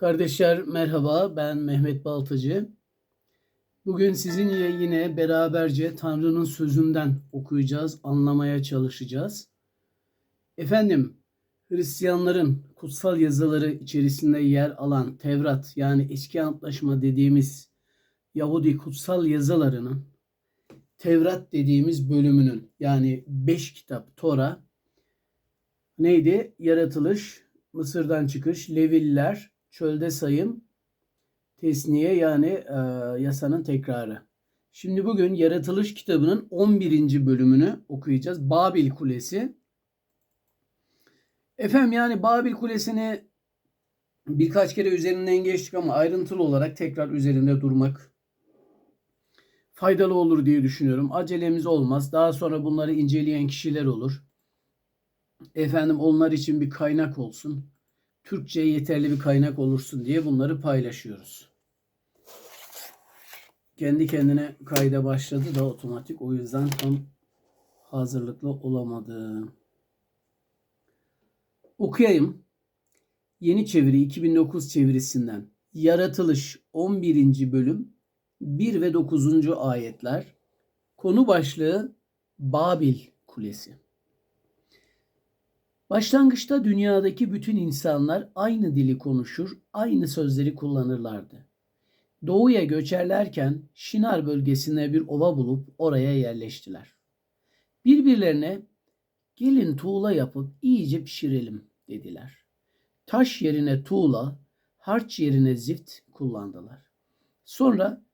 Kardeşler merhaba, ben Mehmet Baltacı. Bugün sizinle yine beraberce Tanrı'nın sözünden okuyacağız, anlamaya çalışacağız. Efendim, Hristiyanların kutsal yazıları içerisinde yer alan Tevrat yani Eski Antlaşma dediğimiz Yahudi kutsal yazılarının Tevrat dediğimiz bölümünün yani 5 kitap Tora neydi? Yaratılış, Mısır'dan çıkış, Leviller, çölde sayım, tesniye yani e, yasanın tekrarı. Şimdi bugün Yaratılış kitabının 11. bölümünü okuyacağız. Babil Kulesi. Efendim yani Babil Kulesi'ni birkaç kere üzerinden geçtik ama ayrıntılı olarak tekrar üzerinde durmak faydalı olur diye düşünüyorum. Acelemiz olmaz. Daha sonra bunları inceleyen kişiler olur. Efendim onlar için bir kaynak olsun. Türkçe yeterli bir kaynak olursun diye bunları paylaşıyoruz. Kendi kendine kayda başladı da otomatik o yüzden tam hazırlıklı olamadım. Okuyayım. Yeni çeviri 2009 çevirisinden. Yaratılış 11. bölüm 1 ve 9. ayetler. Konu başlığı Babil Kulesi. Başlangıçta dünyadaki bütün insanlar aynı dili konuşur, aynı sözleri kullanırlardı. Doğuya göçerlerken Şinar bölgesine bir ova bulup oraya yerleştiler. Birbirlerine gelin tuğla yapıp iyice pişirelim dediler. Taş yerine tuğla, harç yerine zift kullandılar. Sonra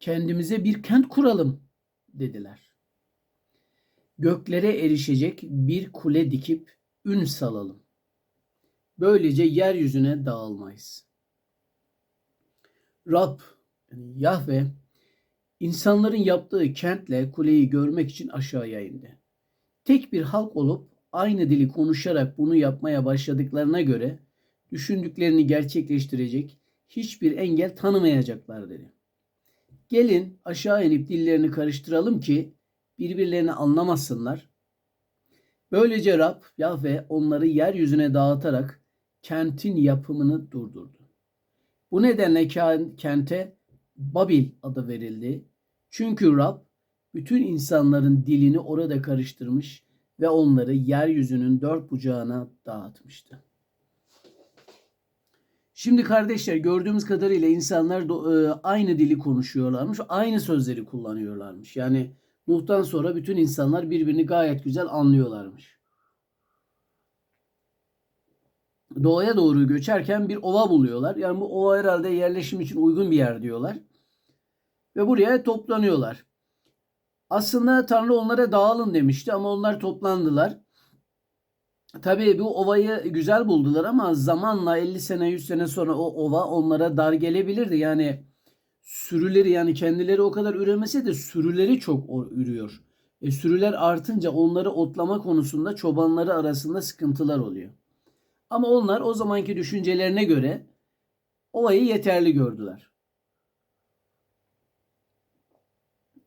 kendimize bir kent kuralım dediler. Göklere erişecek bir kule dikip ün salalım. Böylece yeryüzüne dağılmayız. Rab, yani Yahve, insanların yaptığı kentle kuleyi görmek için aşağıya indi. Tek bir halk olup aynı dili konuşarak bunu yapmaya başladıklarına göre düşündüklerini gerçekleştirecek hiçbir engel tanımayacaklar dedi. Gelin aşağı inip dillerini karıştıralım ki birbirlerini anlamasınlar Böylece Rab Yahve onları yeryüzüne dağıtarak kentin yapımını durdurdu. Bu nedenle kente Babil adı verildi. Çünkü Rab bütün insanların dilini orada karıştırmış ve onları yeryüzünün dört bucağına dağıtmıştı. Şimdi kardeşler gördüğümüz kadarıyla insanlar e, aynı dili konuşuyorlarmış, aynı sözleri kullanıyorlarmış. Yani Nuh'tan sonra bütün insanlar birbirini gayet güzel anlıyorlarmış. Doğuya doğru göçerken bir ova buluyorlar. Yani bu ova herhalde yerleşim için uygun bir yer diyorlar. Ve buraya toplanıyorlar. Aslında Tanrı onlara dağılın demişti ama onlar toplandılar. Tabii bu ovayı güzel buldular ama zamanla 50 sene 100 sene sonra o ova onlara dar gelebilirdi. Yani sürüleri yani kendileri o kadar üremese de sürüleri çok ürüyor. E, sürüler artınca onları otlama konusunda çobanları arasında sıkıntılar oluyor. Ama onlar o zamanki düşüncelerine göre ovayı yeterli gördüler.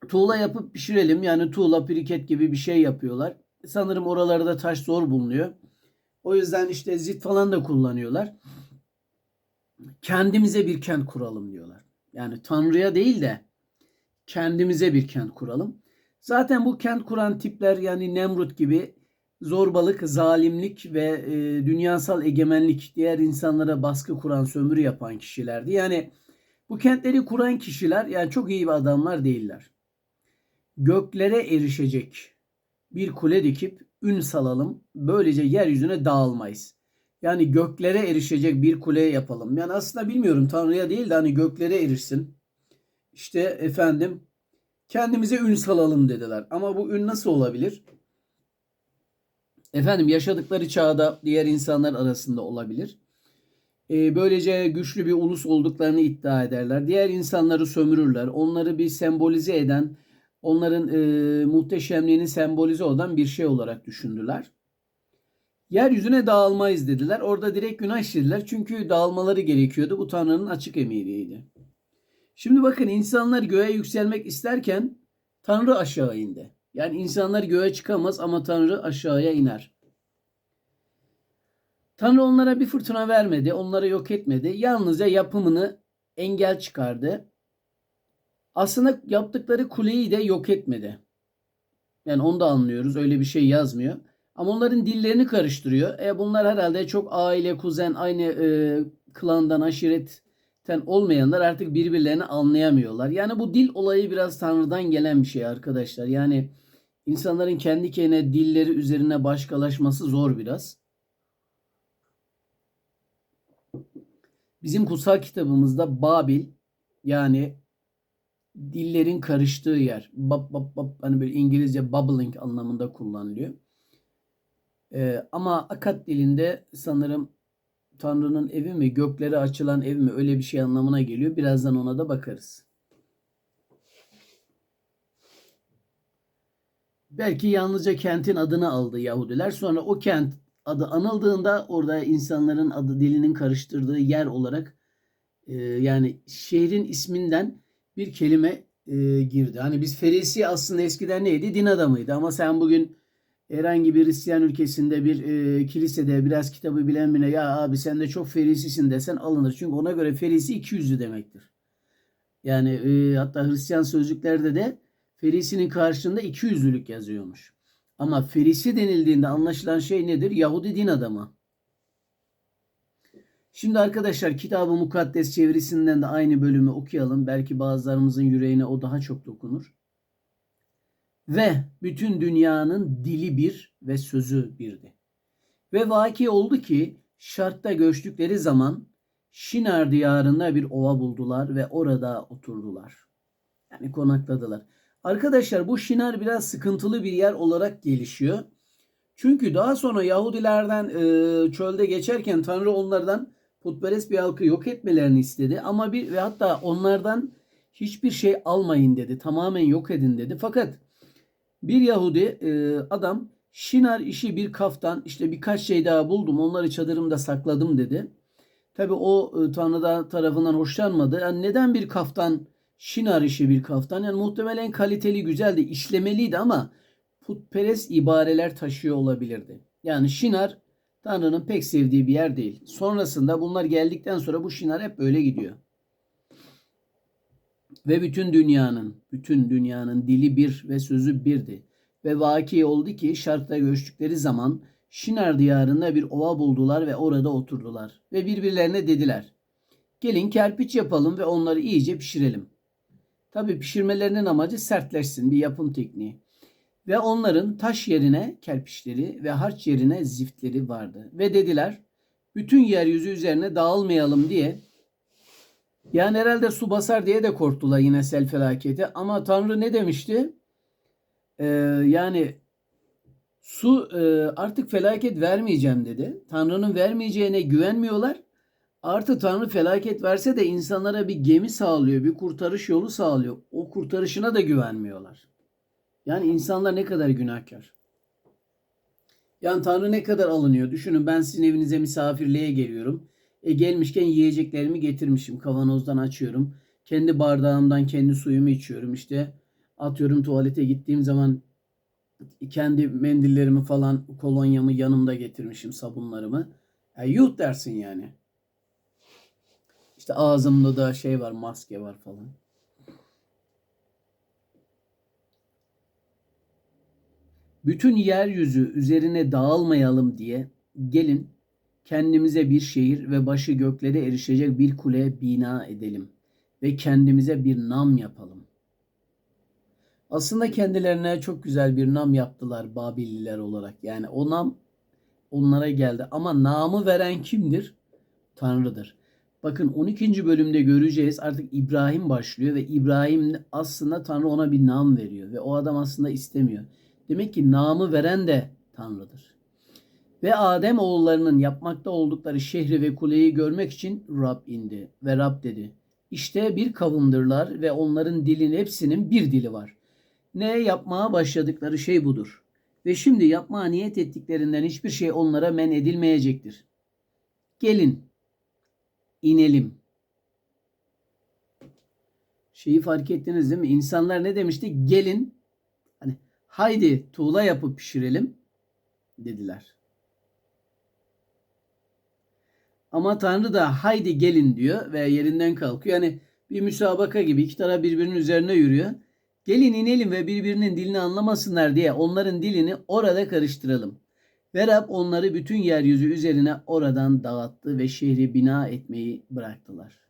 Tuğla yapıp pişirelim yani tuğla piriket gibi bir şey yapıyorlar. Sanırım oralarda taş zor bulunuyor. O yüzden işte zit falan da kullanıyorlar. Kendimize bir kent kuralım diyorlar. Yani Tanrı'ya değil de kendimize bir kent kuralım. Zaten bu kent kuran tipler yani Nemrut gibi zorbalık, zalimlik ve e, dünyasal egemenlik, diğer insanlara baskı kuran, sömürü yapan kişilerdi. Yani bu kentleri kuran kişiler yani çok iyi bir adamlar değiller. Göklere erişecek bir kule dikip ün salalım. Böylece yeryüzüne dağılmayız. Yani göklere erişecek bir kule yapalım. Yani aslında bilmiyorum Tanrı'ya değil de hani göklere erişsin. İşte efendim kendimize ün salalım dediler. Ama bu ün nasıl olabilir? Efendim yaşadıkları çağda diğer insanlar arasında olabilir. Ee, böylece güçlü bir ulus olduklarını iddia ederler. Diğer insanları sömürürler. Onları bir sembolize eden, onların e, muhteşemliğini sembolize olan bir şey olarak düşündüler. Yeryüzüne dağılmayız dediler. Orada direkt günah işlediler. Çünkü dağılmaları gerekiyordu. Bu Tanrı'nın açık emiriydi. Şimdi bakın insanlar göğe yükselmek isterken Tanrı aşağı indi. Yani insanlar göğe çıkamaz ama Tanrı aşağıya iner. Tanrı onlara bir fırtına vermedi, onları yok etmedi. Yalnızca yapımını engel çıkardı. Aslında yaptıkları kuleyi de yok etmedi. Yani onu da anlıyoruz. Öyle bir şey yazmıyor. Ama onların dillerini karıştırıyor. E bunlar herhalde çok aile, kuzen, aynı e, klandan, aşiretten olmayanlar artık birbirlerini anlayamıyorlar. Yani bu dil olayı biraz Tanrı'dan gelen bir şey arkadaşlar. Yani insanların kendi kendine dilleri üzerine başkalaşması zor biraz. Bizim kutsal kitabımızda Babil yani dillerin karıştığı yer. Bab, bab, bab, hani böyle İngilizce bubbling anlamında kullanılıyor. Ee, ama Akat dilinde sanırım Tanrı'nın evi mi, göklere açılan ev mi öyle bir şey anlamına geliyor. Birazdan ona da bakarız. Belki yalnızca kentin adını aldı Yahudiler. Sonra o kent adı anıldığında orada insanların adı dilinin karıştırdığı yer olarak e, yani şehrin isminden bir kelime e, girdi. Hani biz Ferisi aslında eskiden neydi? Din adamıydı. Ama sen bugün herhangi bir Hristiyan ülkesinde bir e, kilisede biraz kitabı bilen birine ya abi sen de çok ferisisin desen alınır. Çünkü ona göre ferisi iki yüzlü demektir. Yani e, hatta Hristiyan sözlüklerde de ferisinin karşılığında iki yüzlülük yazıyormuş. Ama ferisi denildiğinde anlaşılan şey nedir? Yahudi din adamı. Şimdi arkadaşlar kitabı mukaddes çevirisinden de aynı bölümü okuyalım. Belki bazılarımızın yüreğine o daha çok dokunur. Ve bütün dünyanın dili bir ve sözü birdi. Ve vaki oldu ki şartta göçtükleri zaman Şinar diyarında bir ova buldular ve orada oturdular. Yani konakladılar. Arkadaşlar bu Şinar biraz sıkıntılı bir yer olarak gelişiyor. Çünkü daha sonra Yahudilerden e, çölde geçerken Tanrı onlardan putperest bir halkı yok etmelerini istedi. Ama bir ve hatta onlardan hiçbir şey almayın dedi. Tamamen yok edin dedi. Fakat bir Yahudi e, adam Şinar işi bir kaftan işte birkaç şey daha buldum onları çadırımda sakladım dedi. Tabi o e, Tanrı tarafından hoşlanmadı. Yani neden bir kaftan Şinar işi bir kaftan? Yani muhtemelen kaliteli güzeldi işlemeliydi ama putperest ibareler taşıyor olabilirdi. Yani Şinar Tanrı'nın pek sevdiği bir yer değil. Sonrasında bunlar geldikten sonra bu Şinar hep böyle gidiyor. Ve bütün dünyanın, bütün dünyanın dili bir ve sözü birdi. Ve vaki oldu ki şarkta göçtükleri zaman Şinar diyarında bir ova buldular ve orada oturdular. Ve birbirlerine dediler. Gelin kerpiç yapalım ve onları iyice pişirelim. Tabi pişirmelerinin amacı sertleşsin bir yapım tekniği. Ve onların taş yerine kerpiçleri ve harç yerine ziftleri vardı. Ve dediler bütün yeryüzü üzerine dağılmayalım diye yani herhalde su basar diye de korktular yine sel felaketi. Ama Tanrı ne demişti? Ee, yani su e, artık felaket vermeyeceğim dedi. Tanrı'nın vermeyeceğine güvenmiyorlar. Artı Tanrı felaket verse de insanlara bir gemi sağlıyor, bir kurtarış yolu sağlıyor. O kurtarışına da güvenmiyorlar. Yani insanlar ne kadar günahkar. Yani Tanrı ne kadar alınıyor. Düşünün ben sizin evinize misafirliğe geliyorum. E gelmişken yiyeceklerimi getirmişim. Kavanozdan açıyorum. Kendi bardağımdan kendi suyumu içiyorum. İşte atıyorum tuvalete gittiğim zaman kendi mendillerimi falan kolonyamı yanımda getirmişim sabunlarımı. Ya yuh dersin yani. İşte ağzımda da şey var maske var falan. Bütün yeryüzü üzerine dağılmayalım diye gelin kendimize bir şehir ve başı göklere erişecek bir kule bina edelim ve kendimize bir nam yapalım. Aslında kendilerine çok güzel bir nam yaptılar Babililer olarak. Yani o nam onlara geldi. Ama namı veren kimdir? Tanrı'dır. Bakın 12. bölümde göreceğiz artık İbrahim başlıyor ve İbrahim aslında Tanrı ona bir nam veriyor ve o adam aslında istemiyor. Demek ki namı veren de Tanrı'dır. Ve Adem oğullarının yapmakta oldukları şehri ve kuleyi görmek için Rab indi ve Rab dedi. İşte bir kavimdırlar ve onların dilin hepsinin bir dili var. Ne yapmaya başladıkları şey budur. Ve şimdi yapmaya niyet ettiklerinden hiçbir şey onlara men edilmeyecektir. Gelin, inelim. Şeyi fark ettiniz değil mi? İnsanlar ne demişti? Gelin, hani haydi tuğla yapıp pişirelim dediler. Ama Tanrı da haydi gelin diyor ve yerinden kalkıyor. Yani bir müsabaka gibi iki taraf birbirinin üzerine yürüyor. Gelin inelim ve birbirinin dilini anlamasınlar diye onların dilini orada karıştıralım. Ve Rab onları bütün yeryüzü üzerine oradan dağıttı ve şehri bina etmeyi bıraktılar.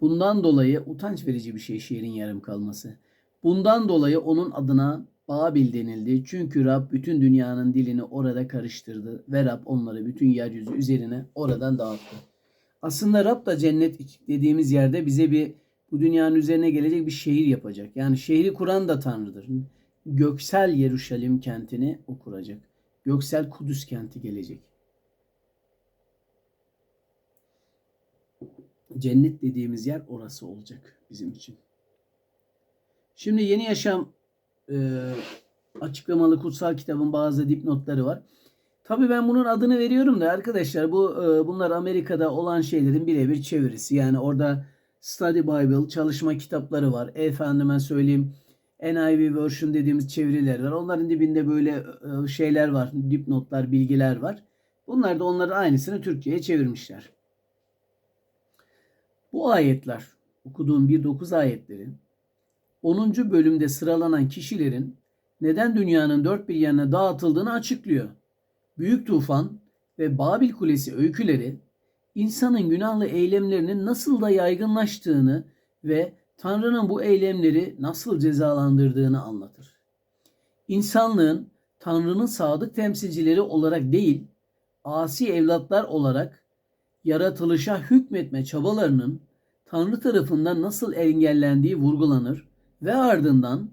Bundan dolayı utanç verici bir şey şehrin yarım kalması. Bundan dolayı onun adına Babil denildi. Çünkü Rab bütün dünyanın dilini orada karıştırdı ve Rab onları bütün yeryüzü üzerine oradan dağıttı. Aslında Rab da cennet dediğimiz yerde bize bir bu dünyanın üzerine gelecek bir şehir yapacak. Yani şehri kuran da Tanrı'dır. Göksel Yeruşalim kentini o kuracak. Göksel Kudüs kenti gelecek. Cennet dediğimiz yer orası olacak bizim için. Şimdi Yeni Yaşam e, açıklamalı kutsal kitabın bazı dipnotları var. Tabii ben bunun adını veriyorum da arkadaşlar bu e, bunlar Amerika'da olan şeylerin birebir çevirisi. Yani orada Study Bible çalışma kitapları var. Efendime söyleyeyim NIV version dediğimiz çeviriler var. Onların dibinde böyle e, şeyler var. Dipnotlar, bilgiler var. Bunlar da onların aynısını Türkçe'ye çevirmişler. Bu ayetler, okuduğum 1-9 ayetleri 10. bölümde sıralanan kişilerin neden dünyanın dört bir yanına dağıtıldığını açıklıyor. Büyük tufan ve Babil Kulesi öyküleri insanın günahlı eylemlerinin nasıl da yaygınlaştığını ve Tanrı'nın bu eylemleri nasıl cezalandırdığını anlatır. İnsanlığın Tanrı'nın sadık temsilcileri olarak değil, asi evlatlar olarak yaratılışa hükmetme çabalarının Tanrı tarafından nasıl engellendiği vurgulanır ve ardından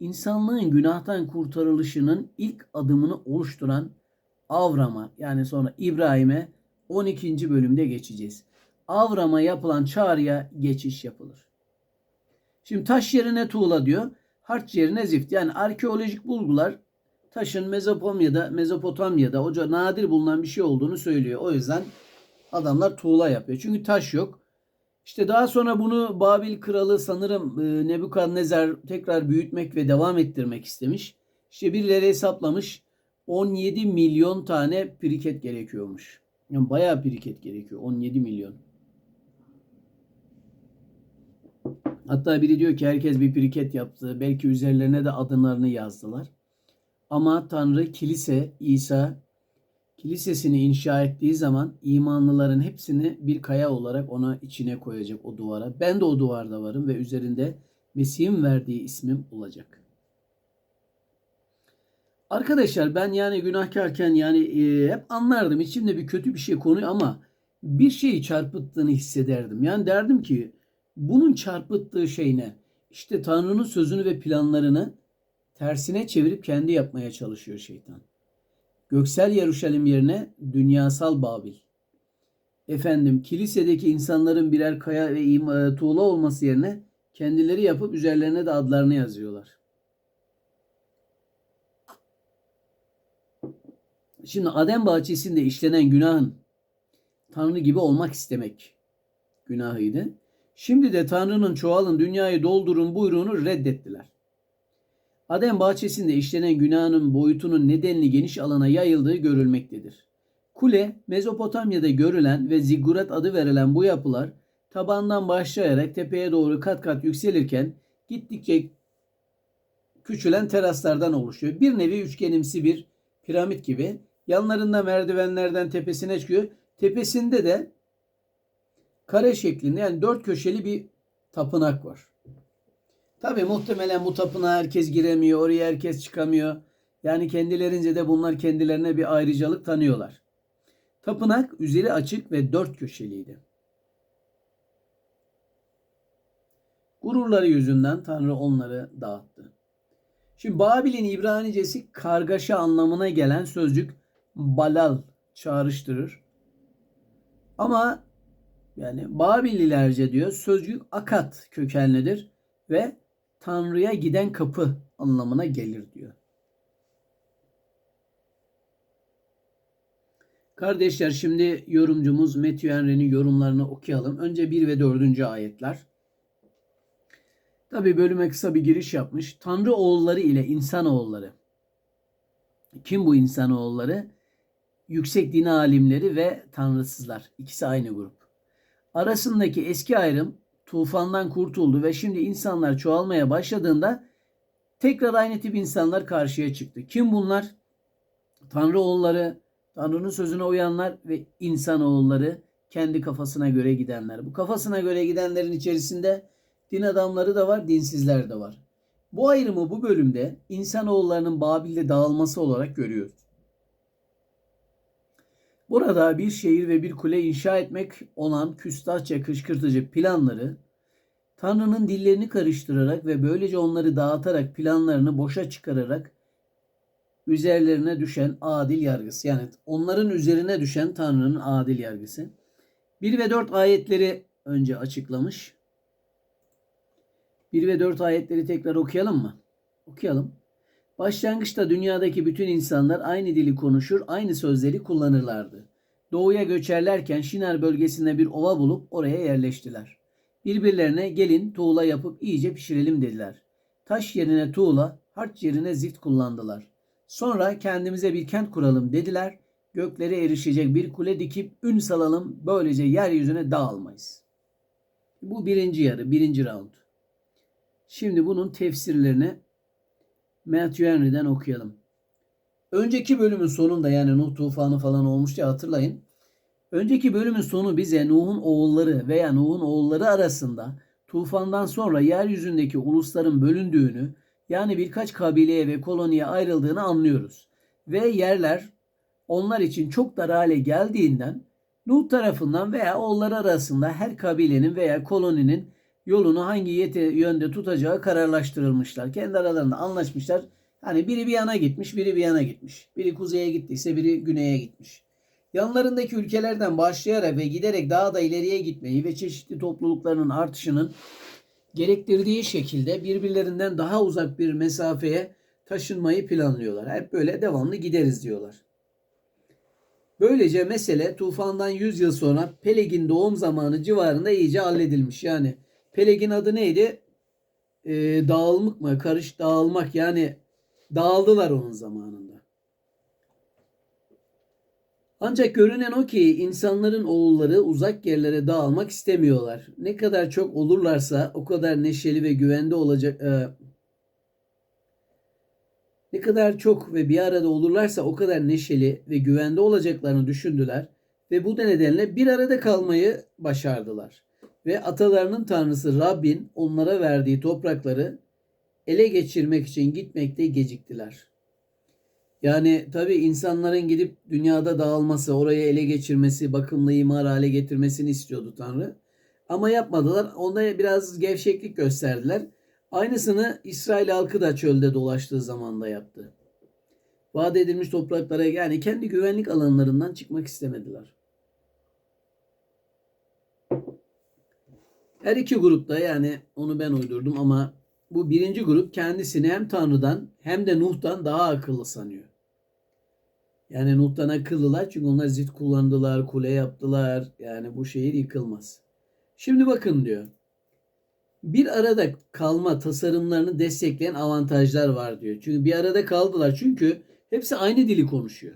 insanlığın günahtan kurtarılışının ilk adımını oluşturan Avram'a yani sonra İbrahim'e 12. bölümde geçeceğiz. Avram'a yapılan çağrıya geçiş yapılır. Şimdi taş yerine tuğla diyor. Harç yerine zift. Yani arkeolojik bulgular taşın Mezopotamya'da, Mezopotamya'da oca nadir bulunan bir şey olduğunu söylüyor. O yüzden adamlar tuğla yapıyor. Çünkü taş yok. İşte daha sonra bunu Babil kralı sanırım e, Nebukadnezar tekrar büyütmek ve devam ettirmek istemiş. İşte birileri hesaplamış 17 milyon tane biriket gerekiyormuş. Yani bayağı biriket gerekiyor. 17 milyon. Hatta biri diyor ki herkes bir biriket yaptı. Belki üzerlerine de adınlarını yazdılar. Ama Tanrı kilise, İsa kilisesini inşa ettiği zaman imanlıların hepsini bir kaya olarak ona içine koyacak o duvara. Ben de o duvarda varım ve üzerinde Mesih'in verdiği ismim olacak. Arkadaşlar ben yani günahkarken yani e, hep anlardım içimde bir kötü bir şey konuyor ama bir şeyi çarpıttığını hissederdim. Yani derdim ki bunun çarpıttığı şey ne? İşte Tanrı'nın sözünü ve planlarını tersine çevirip kendi yapmaya çalışıyor şeytan. Göksel Yeruşalim yerine dünyasal Babil. Efendim kilisedeki insanların birer kaya ve e, tuğla olması yerine kendileri yapıp üzerlerine de adlarını yazıyorlar. Şimdi Adem bahçesinde işlenen günahın Tanrı gibi olmak istemek günahıydı. Şimdi de Tanrı'nın çoğalın dünyayı doldurun buyruğunu reddettiler. Adem bahçesinde işlenen günahın boyutunun nedenli geniş alana yayıldığı görülmektedir. Kule, Mezopotamya'da görülen ve ziggurat adı verilen bu yapılar tabandan başlayarak tepeye doğru kat kat yükselirken gittikçe küçülen teraslardan oluşuyor. Bir nevi üçgenimsi bir piramit gibi. Yanlarında merdivenlerden tepesine çıkıyor. Tepesinde de kare şeklinde yani dört köşeli bir tapınak var. Tabi muhtemelen bu tapınağa herkes giremiyor, oraya herkes çıkamıyor. Yani kendilerince de bunlar kendilerine bir ayrıcalık tanıyorlar. Tapınak üzeri açık ve dört köşeliydi. Gururları yüzünden Tanrı onları dağıttı. Şimdi Babil'in İbranicesi kargaşa anlamına gelen sözcük balal çağrıştırır. Ama yani Babililerce diyor sözcük akat kökenlidir ve Tanrı'ya giden kapı anlamına gelir diyor. Kardeşler şimdi yorumcumuz Matthew Henry'nin yorumlarını okuyalım. Önce 1 ve 4. ayetler. Tabi bölüme kısa bir giriş yapmış. Tanrı oğulları ile insan oğulları. Kim bu insan oğulları? yüksek din alimleri ve tanrısızlar. İkisi aynı grup. Arasındaki eski ayrım tufandan kurtuldu ve şimdi insanlar çoğalmaya başladığında tekrar aynı tip insanlar karşıya çıktı. Kim bunlar? Tanrı oğulları, Tanrı'nın sözüne uyanlar ve insan oğulları kendi kafasına göre gidenler. Bu kafasına göre gidenlerin içerisinde din adamları da var, dinsizler de var. Bu ayrımı bu bölümde insanoğullarının Babil'de dağılması olarak görüyoruz. Burada bir şehir ve bir kule inşa etmek olan küstahça kışkırtıcı planları Tanrı'nın dillerini karıştırarak ve böylece onları dağıtarak planlarını boşa çıkararak üzerlerine düşen adil yargısı. Yani onların üzerine düşen Tanrı'nın adil yargısı. 1 ve 4 ayetleri önce açıklamış. 1 ve 4 ayetleri tekrar okuyalım mı? Okuyalım. Başlangıçta dünyadaki bütün insanlar aynı dili konuşur, aynı sözleri kullanırlardı. Doğuya göçerlerken Şinar bölgesinde bir ova bulup oraya yerleştiler. Birbirlerine gelin tuğla yapıp iyice pişirelim dediler. Taş yerine tuğla, harç yerine zift kullandılar. Sonra kendimize bir kent kuralım dediler. Göklere erişecek bir kule dikip ün salalım. Böylece yeryüzüne dağılmayız. Bu birinci yarı, birinci round. Şimdi bunun tefsirlerini Matthew Henry'den okuyalım. Önceki bölümün sonunda yani Nuh tufanı falan olmuştu ya hatırlayın. Önceki bölümün sonu bize Nuh'un oğulları veya Nuh'un oğulları arasında tufandan sonra yeryüzündeki ulusların bölündüğünü yani birkaç kabileye ve koloniye ayrıldığını anlıyoruz. Ve yerler onlar için çok dar hale geldiğinden Nuh tarafından veya oğulları arasında her kabilenin veya koloninin yolunu hangi yönde tutacağı kararlaştırılmışlar. Kendi aralarında anlaşmışlar. Hani biri bir yana gitmiş, biri bir yana gitmiş. Biri kuzeye gittiyse biri güneye gitmiş. Yanlarındaki ülkelerden başlayarak ve giderek daha da ileriye gitmeyi ve çeşitli topluluklarının artışının gerektirdiği şekilde birbirlerinden daha uzak bir mesafeye taşınmayı planlıyorlar. Hep böyle devamlı gideriz diyorlar. Böylece mesele tufandan 100 yıl sonra Peleg'in doğum zamanı civarında iyice halledilmiş. Yani Peleg'in adı neydi? Ee, dağılmak mı? Karış dağılmak yani dağıldılar onun zamanında. Ancak görünen o ki insanların oğulları uzak yerlere dağılmak istemiyorlar. Ne kadar çok olurlarsa o kadar neşeli ve güvende olacak. E, ne kadar çok ve bir arada olurlarsa o kadar neşeli ve güvende olacaklarını düşündüler ve bu nedenle bir arada kalmayı başardılar. Ve atalarının tanrısı Rabbin onlara verdiği toprakları ele geçirmek için gitmekte geciktiler. Yani tabi insanların gidip dünyada dağılması, orayı ele geçirmesi, bakımlı imar hale getirmesini istiyordu Tanrı. Ama yapmadılar. Onda biraz gevşeklik gösterdiler. Aynısını İsrail halkı da çölde dolaştığı zamanda yaptı. Vaat edilmiş topraklara yani kendi güvenlik alanlarından çıkmak istemediler. Her iki grupta yani onu ben uydurdum ama bu birinci grup kendisini hem Tanrı'dan hem de Nuh'tan daha akıllı sanıyor. Yani Nuh'tan akıllılar çünkü onlar zit kullandılar, kule yaptılar. Yani bu şehir yıkılmaz. Şimdi bakın diyor. Bir arada kalma tasarımlarını destekleyen avantajlar var diyor. Çünkü bir arada kaldılar. Çünkü hepsi aynı dili konuşuyor.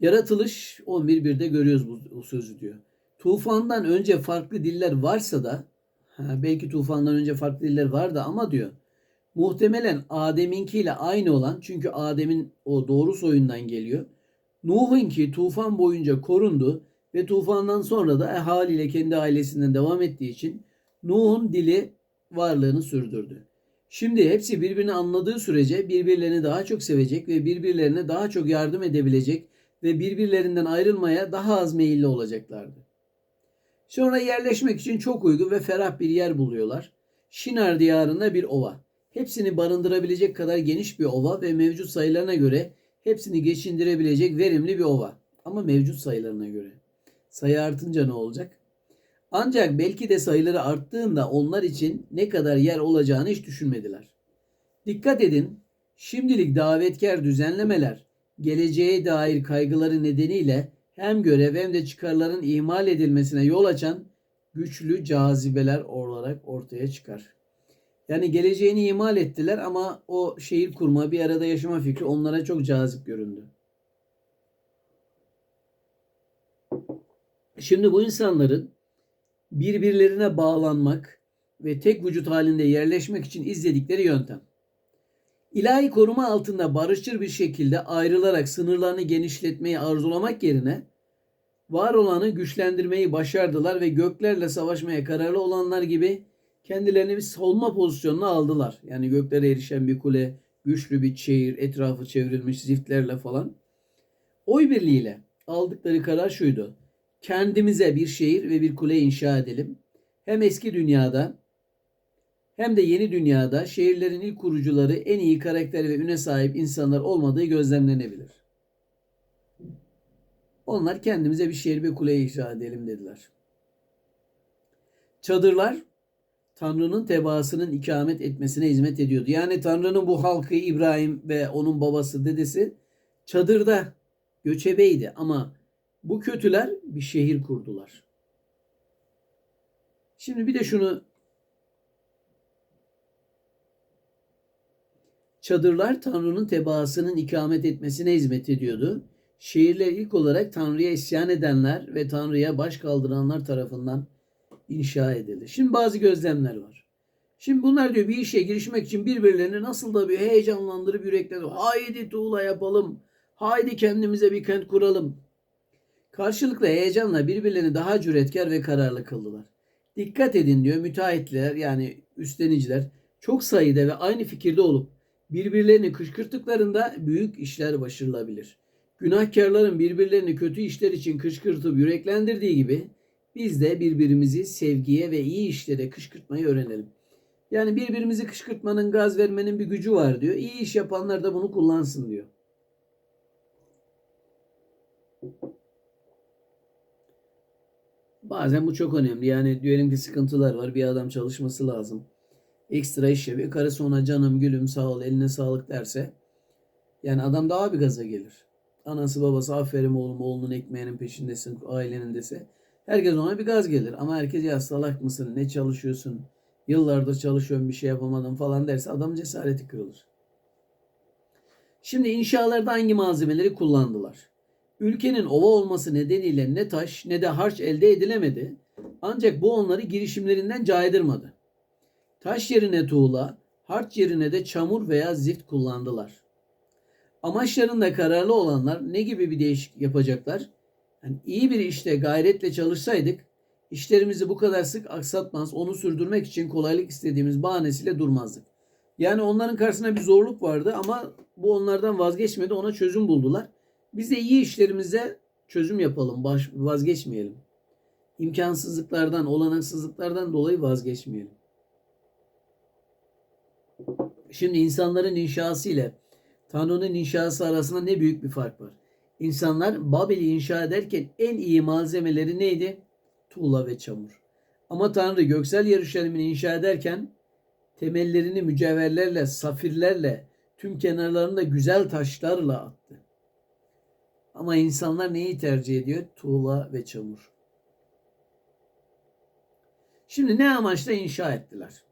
Yaratılış 11.1'de görüyoruz bu, bu sözü diyor. Tufandan önce farklı diller varsa da belki tufandan önce farklı diller vardı ama diyor muhtemelen Adem'inkiyle aynı olan çünkü Adem'in o doğru soyundan geliyor. Nuh'unki tufan boyunca korundu ve tufandan sonra da haliyle kendi ailesinden devam ettiği için Nuh'un dili varlığını sürdürdü. Şimdi hepsi birbirini anladığı sürece birbirlerini daha çok sevecek ve birbirlerine daha çok yardım edebilecek ve birbirlerinden ayrılmaya daha az meyilli olacaklardı. Sonra yerleşmek için çok uygun ve ferah bir yer buluyorlar. Şinar diyarında bir ova. Hepsini barındırabilecek kadar geniş bir ova ve mevcut sayılarına göre hepsini geçindirebilecek verimli bir ova. Ama mevcut sayılarına göre. Sayı artınca ne olacak? Ancak belki de sayıları arttığında onlar için ne kadar yer olacağını hiç düşünmediler. Dikkat edin, şimdilik davetkar düzenlemeler geleceğe dair kaygıları nedeniyle hem görev hem de çıkarların ihmal edilmesine yol açan güçlü cazibeler olarak ortaya çıkar. Yani geleceğini imal ettiler ama o şehir kurma, bir arada yaşama fikri onlara çok cazip göründü. Şimdi bu insanların birbirlerine bağlanmak ve tek vücut halinde yerleşmek için izledikleri yöntem. İlahi koruma altında barışçıl bir şekilde ayrılarak sınırlarını genişletmeyi arzulamak yerine var olanı güçlendirmeyi başardılar ve göklerle savaşmaya kararlı olanlar gibi kendilerini bir savunma pozisyonuna aldılar. Yani göklere erişen bir kule, güçlü bir şehir, etrafı çevrilmiş ziftlerle falan. Oy birliğiyle aldıkları karar şuydu. Kendimize bir şehir ve bir kule inşa edelim. Hem eski dünyada hem de yeni dünyada şehirlerin ilk kurucuları en iyi karakter ve üne sahip insanlar olmadığı gözlemlenebilir. Onlar kendimize bir şehir ve kule inşa edelim dediler. Çadırlar Tanrı'nın tebaasının ikamet etmesine hizmet ediyordu. Yani Tanrı'nın bu halkı İbrahim ve onun babası dedesi çadırda göçebeydi ama bu kötüler bir şehir kurdular. Şimdi bir de şunu Çadırlar Tanrı'nın tebaasının ikamet etmesine hizmet ediyordu. Şehirler ilk olarak Tanrı'ya isyan edenler ve Tanrı'ya baş kaldıranlar tarafından inşa edildi. Şimdi bazı gözlemler var. Şimdi bunlar diyor bir işe girişmek için birbirlerini nasıl da bir heyecanlandırıp yürekleri haydi tuğla yapalım, haydi kendimize bir kent kuralım. Karşılıklı heyecanla birbirlerini daha cüretkar ve kararlı kıldılar. Dikkat edin diyor müteahhitler yani üstleniciler çok sayıda ve aynı fikirde olup birbirlerini kışkırttıklarında büyük işler başarılabilir. Günahkarların birbirlerini kötü işler için kışkırtıp yüreklendirdiği gibi biz de birbirimizi sevgiye ve iyi işlere kışkırtmayı öğrenelim. Yani birbirimizi kışkırtmanın, gaz vermenin bir gücü var diyor. İyi iş yapanlar da bunu kullansın diyor. Bazen bu çok önemli. Yani diyelim ki sıkıntılar var. Bir adam çalışması lazım. Ekstra iş yapıyor. Karısı ona canım gülüm sağ ol eline sağlık derse yani adam daha bir gaza gelir. Anası babası aferin oğlum oğlunun ekmeğinin peşindesin ailenin dese herkes ona bir gaz gelir. Ama herkes ya salak mısın ne çalışıyorsun yıllardır çalışıyorum bir şey yapamadım falan derse adam cesareti kırılır. Şimdi inşalarda hangi malzemeleri kullandılar? Ülkenin ova olması nedeniyle ne taş ne de harç elde edilemedi. Ancak bu onları girişimlerinden caydırmadı. Taş yerine tuğla, harç yerine de çamur veya zift kullandılar. Amaçlarında kararlı olanlar ne gibi bir değişik yapacaklar? Yani iyi bir işte gayretle çalışsaydık işlerimizi bu kadar sık aksatmaz, onu sürdürmek için kolaylık istediğimiz bahanesiyle durmazdık. Yani onların karşısına bir zorluk vardı ama bu onlardan vazgeçmedi, ona çözüm buldular. Biz de iyi işlerimize çözüm yapalım, baş, vazgeçmeyelim. İmkansızlıklardan, olanaksızlıklardan dolayı vazgeçmeyelim. Şimdi insanların inşası ile Tanrı'nın inşası arasında ne büyük bir fark var. İnsanlar Babil'i inşa ederken en iyi malzemeleri neydi? Tuğla ve çamur. Ama Tanrı göksel Yeruşalim'ini inşa ederken temellerini mücevherlerle, safirlerle, tüm kenarlarını da güzel taşlarla attı. Ama insanlar neyi tercih ediyor? Tuğla ve çamur. Şimdi ne amaçla inşa ettiler?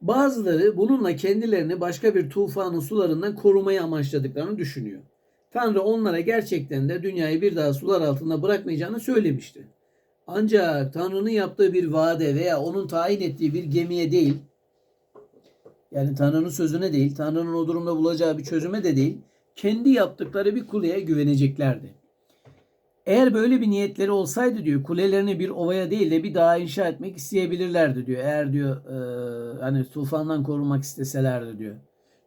Bazıları bununla kendilerini başka bir tufanın sularından korumayı amaçladıklarını düşünüyor. Tanrı onlara gerçekten de dünyayı bir daha sular altında bırakmayacağını söylemişti. Ancak Tanrı'nın yaptığı bir vaade veya onun tayin ettiği bir gemiye değil, yani Tanrı'nın sözüne değil, Tanrı'nın o durumda bulacağı bir çözüme de değil, kendi yaptıkları bir kuleye güveneceklerdi. Eğer böyle bir niyetleri olsaydı diyor kulelerini bir ovaya değil de bir dağa inşa etmek isteyebilirlerdi diyor. Eğer diyor e, hani tufandan korunmak isteselerdi diyor.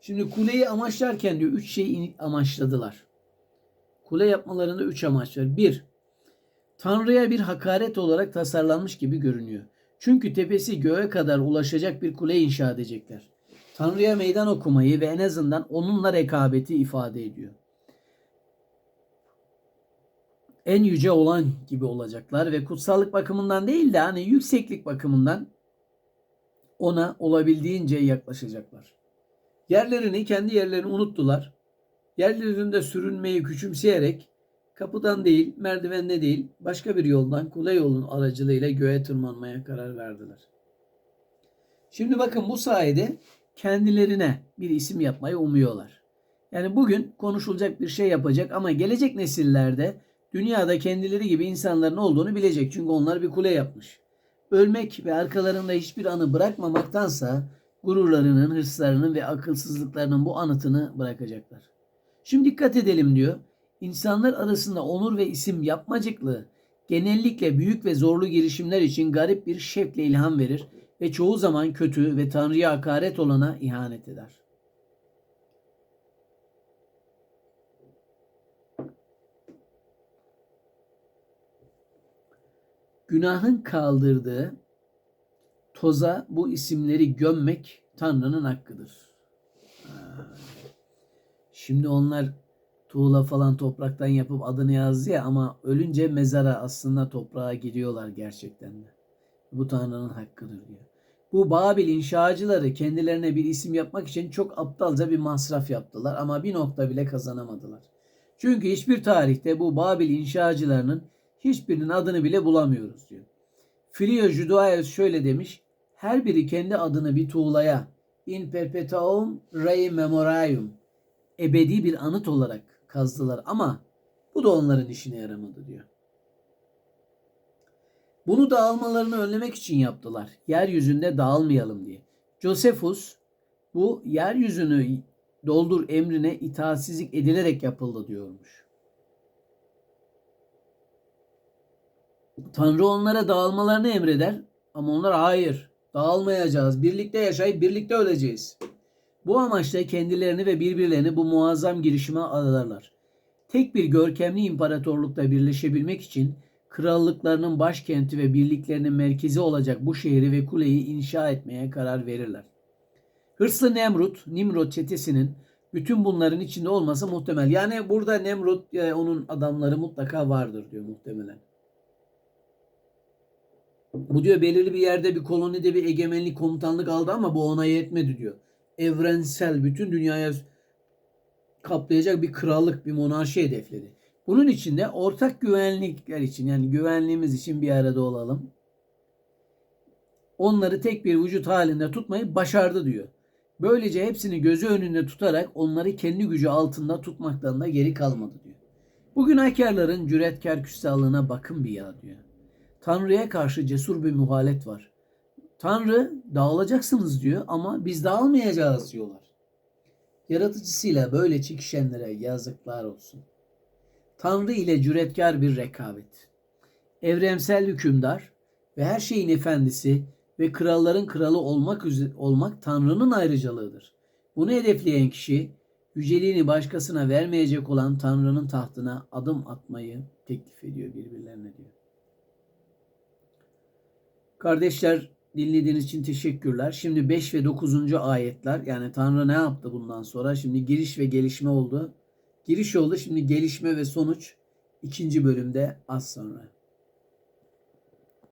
Şimdi kuleyi amaçlarken diyor üç şeyi amaçladılar. Kule yapmalarında üç amaç var. Bir, Tanrı'ya bir hakaret olarak tasarlanmış gibi görünüyor. Çünkü tepesi göğe kadar ulaşacak bir kule inşa edecekler. Tanrı'ya meydan okumayı ve en azından onunla rekabeti ifade ediyor en yüce olan gibi olacaklar ve kutsallık bakımından değil de hani yükseklik bakımından ona olabildiğince yaklaşacaklar. Yerlerini, kendi yerlerini unuttular. Yerlerinde sürünmeyi küçümseyerek kapıdan değil, merdivenle değil, başka bir yoldan, kule yolun aracılığıyla göğe tırmanmaya karar verdiler. Şimdi bakın bu sayede kendilerine bir isim yapmayı umuyorlar. Yani bugün konuşulacak bir şey yapacak ama gelecek nesillerde Dünyada kendileri gibi insanların olduğunu bilecek. Çünkü onlar bir kule yapmış. Ölmek ve arkalarında hiçbir anı bırakmamaktansa gururlarının, hırslarının ve akılsızlıklarının bu anıtını bırakacaklar. Şimdi dikkat edelim diyor. İnsanlar arasında onur ve isim yapmacıklığı genellikle büyük ve zorlu girişimler için garip bir şevkle ilham verir ve çoğu zaman kötü ve Tanrı'ya hakaret olana ihanet eder. Günahın kaldırdığı toza bu isimleri gömmek Tanrı'nın hakkıdır. Ha. Şimdi onlar tuğla falan topraktan yapıp adını yazdı ya ama ölünce mezara aslında toprağa gidiyorlar gerçekten de. Bu Tanrı'nın hakkıdır diyor. Bu Babil inşacıları kendilerine bir isim yapmak için çok aptalca bir masraf yaptılar ama bir nokta bile kazanamadılar. Çünkü hiçbir tarihte bu Babil inşacılarının hiçbirinin adını bile bulamıyoruz diyor. Filio Judaeus şöyle demiş. Her biri kendi adını bir tuğlaya in perpetuum rei memoriam ebedi bir anıt olarak kazdılar ama bu da onların işine yaramadı diyor. Bunu dağılmalarını önlemek için yaptılar. Yeryüzünde dağılmayalım diye. Josephus bu yeryüzünü doldur emrine itaatsizlik edilerek yapıldı diyormuş. Tanrı onlara dağılmalarını emreder ama onlar hayır dağılmayacağız. Birlikte yaşayıp birlikte öleceğiz. Bu amaçla kendilerini ve birbirlerini bu muazzam girişime adarlar. Tek bir görkemli imparatorlukta birleşebilmek için krallıklarının başkenti ve birliklerinin merkezi olacak bu şehri ve kuleyi inşa etmeye karar verirler. Hırslı Nemrut, Nimrod çetesinin bütün bunların içinde olması muhtemel. Yani burada Nemrut e, onun adamları mutlaka vardır diyor muhtemelen. Bu diyor belirli bir yerde bir kolonide bir egemenlik komutanlık aldı ama bu ona yetmedi diyor. Evrensel bütün dünyaya kaplayacak bir krallık, bir monarşi hedefledi. Bunun için de ortak güvenlikler için yani güvenliğimiz için bir arada olalım. Onları tek bir vücut halinde tutmayı başardı diyor. Böylece hepsini gözü önünde tutarak onları kendi gücü altında tutmaktan da geri kalmadı diyor. Bugün hakerlerin cüretkar küstahlığına bakın bir ya diyor. Tanrı'ya karşı cesur bir muhalet var. Tanrı dağılacaksınız diyor ama biz dağılmayacağız diyorlar. Yaratıcısıyla böyle çekişenlere yazıklar olsun. Tanrı ile cüretkar bir rekabet. Evrensel hükümdar ve her şeyin efendisi ve kralların kralı olmak olmak Tanrı'nın ayrıcalığıdır. Bunu hedefleyen kişi yüceliğini başkasına vermeyecek olan Tanrı'nın tahtına adım atmayı teklif ediyor birbirlerine diyor. Kardeşler dinlediğiniz için teşekkürler. Şimdi 5 ve 9. ayetler yani Tanrı ne yaptı bundan sonra? Şimdi giriş ve gelişme oldu. Giriş oldu şimdi gelişme ve sonuç ikinci bölümde az sonra.